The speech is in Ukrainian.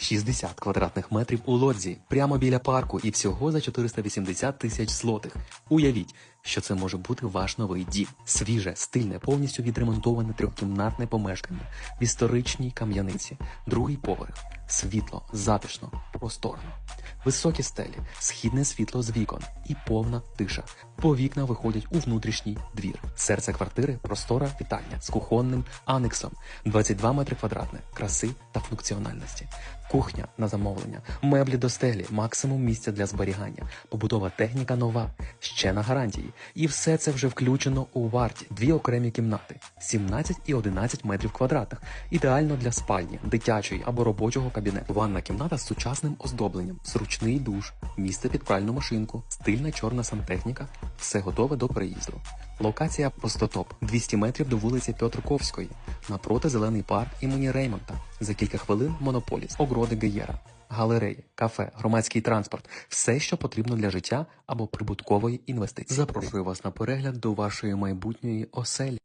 60 квадратних метрів у лодзі, прямо біля парку, і всього за 480 тисяч злотих. Уявіть, що це може бути ваш новий дім. Свіже, стильне, повністю відремонтоване трьохкімнатне помешкання в історичній кам'яниці, другий поверх, світло, затишно, просторно. Високі стелі, східне світло з вікон і повна тиша. По вікна виходять у внутрішній двір. Серце квартири простора вітальня з кухонним анексом 22 метри квадратних, краси та функціональності. Кухня на замовлення, меблі до стелі, максимум місця для зберігання, побутова техніка нова, ще на гарантії. І все це вже включено у варті. Дві окремі кімнати, 17 і 11 метрів квадратних. Ідеально для спальні, дитячої або робочого кабінету. Ванна кімната з сучасним оздобленням, зручний душ, місце під пральну машинку, стильна чорна сантехніка. Все готове до переїзду. Локація Пустотоп 200 метрів до вулиці Петруковської, напроти зелений парк імені Реймонта. За кілька хвилин монополіс, огороди Геєра, галереї, кафе, громадський транспорт, все, що потрібно для життя або прибуткової інвестиції. Запрошую вас на перегляд до вашої майбутньої оселі.